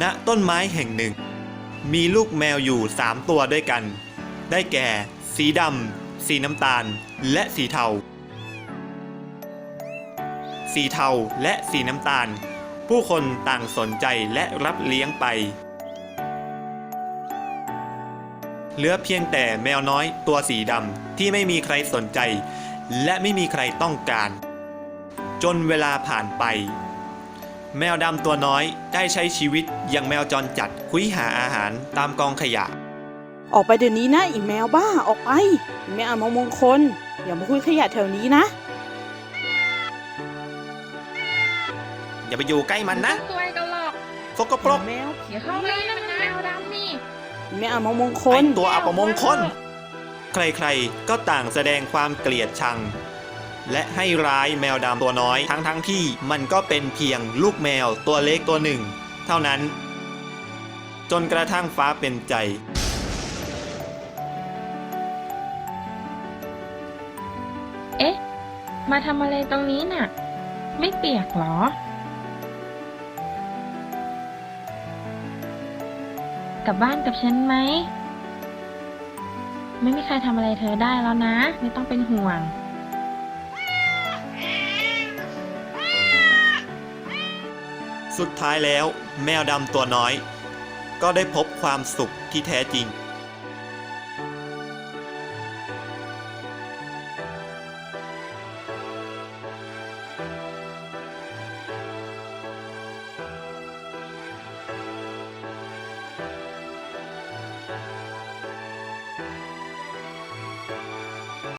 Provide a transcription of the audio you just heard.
ณต้นไม้แห่งหนึ่ง มีลูกแมวอยู่สามตัวด้วยกัน ได้แก่ สีดำ สีน้ำตาล และสีเทา สีเทาและสีน้ำตาล ผู้คนต่างสนใจและรับเลี้ยงไป เหลือเพียงแต่แมวน้อยตัวสีดำที่ไม่มีใครสนใจ และไม่มีใครต้องการ จนเวลาผ่านไป แมวดำตัวน้อยได้ใช้ชีวิตอย่างแมวจรจัดคุยหาอาหารตามกองขยะ ออกไปเดี๋ยวนี้นะอีแมวบ้าออกไปอีแมวอามมงคลอย่ามาคุยขยะแถวนี้นะ อย่าไปอยู่ใกล้มันนะสวยกันหรอกสกปรกแมวเดี๋ยวเข้าไปนะมันแมวดำนี่อีแมวอามมงคไอลตัวอัปมงคล ใครๆก็ต่างแสดงความเกลียดชัง และให้ร้ายแมวดำตัวน้อย ทั้งๆทที่มันก็เป็นเพียงลูกแมวตัวเล็กตัวหนึ่ง เท่านั้น จนกระทั่งฟ้าเป็นใจ เอ๊ะ มาทำอะไรตรงนี้น่ะ ไม่เปียกเหรอ กลับบ้านกับฉันไหม ไม่มีใครทำอะไรเธอได้แล้วนะ ไม่ต้องเป็นห่วง สุดท้ายแล้วแมวดำตัวน้อย ก็ได้พบความสุขที่แท้จริง